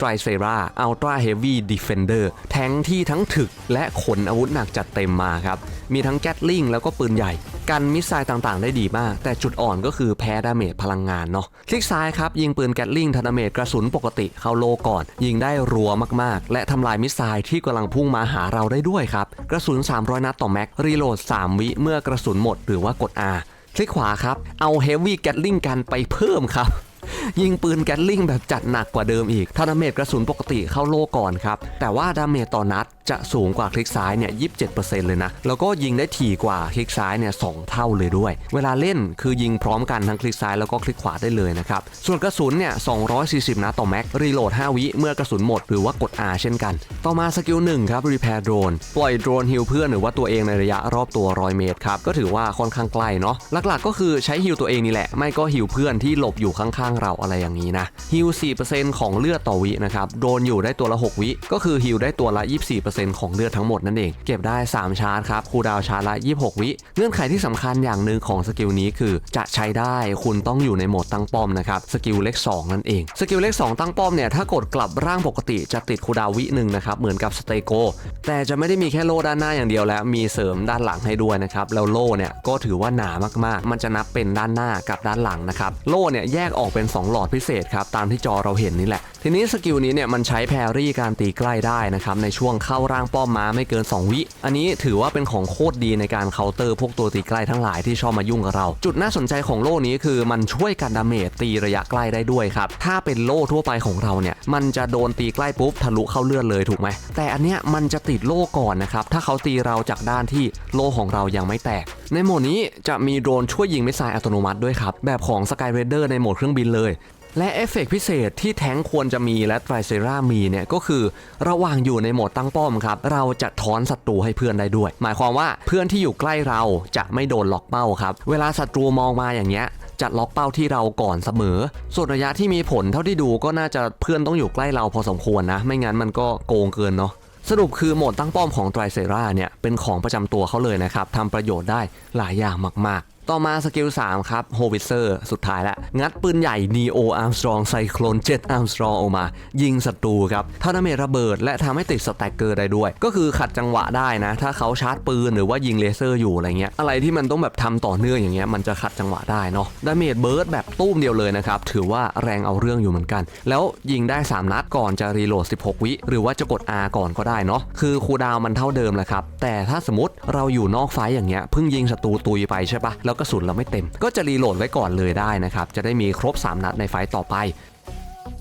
ไตรเซราอัลตราเฮฟวี่ดิเฟนเดอร์แทงที่ทั้งถึกและขนอาวุธหนักจัดเต็มมาครับ มีทั้งแกตลิงแล้วก็ปืนใหญ่ กันมิสไซล์ต่างๆ ได้ดีมาก แต่จุดอ่อนก็คือแพ้ดาเมจพลังงานเนาะคลิกซ้ายครับ ยิงปืนแกตลิงทัดาเมจกระสุนปกติเข้าโลก่อน ยิงได้รัวมากๆ และทำลายมิสไซล์ที่กำลังพุ่งมาหาเราได้ด้วยครับ กระสุน 300 นัดต่อแม็กรีโหลด 3 วิเมื่อกระสุนหมดหรือว่ากด R คลิกขวาครับเอาเฮฟวี่แกตลิงกันไปเพิ่มครับ ยิงปืนแกตลิงแบบจัดหนักกว่าเดิมอีกถ้าดาเมจกระสุนปกติเข้าโลก่อนครับ แต่ว่าดาเมจต่อนัด จะสูงกว่าคลิกซ้ายเนี่ย27%เลยนะ แล้วก็ยิงได้ถี่กว่าคลิกซ้ายเนี่ยสเท่าเลยด้วย เวลาเล่นคือยิงพร้อมกันทั้งคลิกซ้ายแล้วก็คลิกขวาได้เลยนะครับ ส่วนกระสุนเนี่ย 240 นัดต่อแม็ก รีโหลด 5 วิ เมื่อกระสุนหมดหรือว่ากด R เช่นกัน ต่อมาสกิล1ครับ Repair Drone ปล่อยโดรนฮิลเพื่อนหรือว่าตัวเองในระยะรอบตัว 100 เมตรครับ ก็ถือว่าค่อนข้างใกล้เนาะ หลักๆ ก็คือใช้ฮิลตัวเองนี่แหละ ไม่ก็ฮิลเพื่อนที่หลบอยู่ข้างๆ เราอะไรอย่างนี้นะฮิล4%ของเลือดต่อวินะครับ โดนอยู่ได้ตัวละ 6 วิ ก็คือฮิลได้ตัวละ 24%ของเลือดทั้งหมดนั่นเอง เก็บได้ 3 ชาร์จครับคูดาวชาร์จละ 26 วิ เงื่อนไขที่สำคัญอย่างหนึ่งของสกิลนี้คือจะใช้ได้คุณต้องอยู่ในโหมดตั้งป้อมนะครับสกิลเลข2นั่นเองสกิลเลข2ตั้งป้อมเนี่ยถ้ากดกลับร่างปกติจะติดคูดาววิหนึ่งนะครับเหมือนกับสเตโกแต่จะไม่ได้มีแค่โล่ด้านหน้าอย่างเดียวแล้ว มีเสริมด้านหลังให้ด้วยนะครับแล้วโล่เนี่ยก็ถือว่าหนามากๆ มันจะนับเป็นด้านหน้ากับด้านหลังนะครับโล่เนี่ยแยกออกเป็น 2 หลอดพิเศษครับตามที่จอเราเห็นนี่แหละ ทีนี้สกิลนี้เนี่ยมันใช้แพรรี่การตีใกล้ได้นะครับในช่วงเข้าร่างป้อมม้าไม่เกิน 2 วิ อันนี้ถือว่าเป็นของโคตรดีในการเคาน์เตอร์พวกตัวตีใกล้ทั้งหลายที่ชอบมายุ่งกับเรา จุดน่าสนใจของโล่นี้คือมันช่วยกันดาเมจตีระยะใกล้ได้ด้วยครับถ้าเป็นโล่ทั่วไปของเราเนี่ยมันจะโดนตีใกล้ปุ๊บทะลุเข้าเลือดเลยถูกไหมแต่อันเนี้ยมันจะติดโล่ก่อนนะครับถ้าเขาตีเราจากด้านที่โล่ของเรายังไม่แตก ในโหมดนี้จะมีโดรนช่วยยิงมิสไซล์อัตโนมัติด้วยครับแบบของ Sky Raider ในโหมดเครื่องบินเลย และเอฟเฟกต์พิเศษที่แท้งควรจะมีและไตรเซรามีเนี่ยก็คือระหว่างอยู่ในโหมดตั้งป้อมครับ เราจะถอนศัตรูให้เพื่อนได้ด้วย หมายความว่าเพื่อนที่อยู่ใกล้เราจะไม่โดนล็อกเป้าครับ เวลาศัตรูมองมาอย่างเงี้ยจะล็อกเป้าที่เราก่อนเสมอ ส่วนระยะที่มีผลเท่าที่ดูก็น่าจะเพื่อนต้องอยู่ใกล้เราพอสมควรนะ ไม่งั้นมันก็โกงเกินเนาะสรุปคือโหมดตั้งป้อมของไตรเซราเนี่ยเป็นของประจำตัวเขาเลยนะครับทำประโยชน์ได้หลายอย่างมากๆ ต่อมาสกิล3ครับโฮวิเซอร์สุดท้ายละงัดปืนใหญ่ Neo Armstrong Cyclone Jet Armstrong ออกมา ยิงศัตรูครับถ้าดาเมจระเบิดและทำให้ติดสแต็กเกอร์ได้ด้วย ก็คือขัดจังหวะได้นะ ถ้าเขาชาร์จปืนหรือว่ายิงเลเซอร์อยู่อะไรเงี้ยอะไรที่มันต้องแบบทำต่อเนื่องอย่างเงี้ยมันจะขัดจังหวะได้เนาะดาเมจเบิร์ดแบบตุ้มเดียวเลยนะครับถือว่าแรงเอาเรื่องอยู่เหมือนกัน แล้วยิงได้ 3 นัดก่อนจะรีโหลด 16 วิ หรือว่าจะกด R ก่อนก็ได้เนาะคือคูดาวมันเท่าเดิมแหละครับแต่ถ้าสมมติเราอยู่นอกไฟอย่างเงี้ยเพิ่งยิงศัตรูตุยไปใช่ปะแล้วกระสุนเราไม่เต็ม ก็จะรีโหลดไว้ก่อนเลยได้นะครับ จะได้มีครบ 3 นัดในไฟต์ต่อไป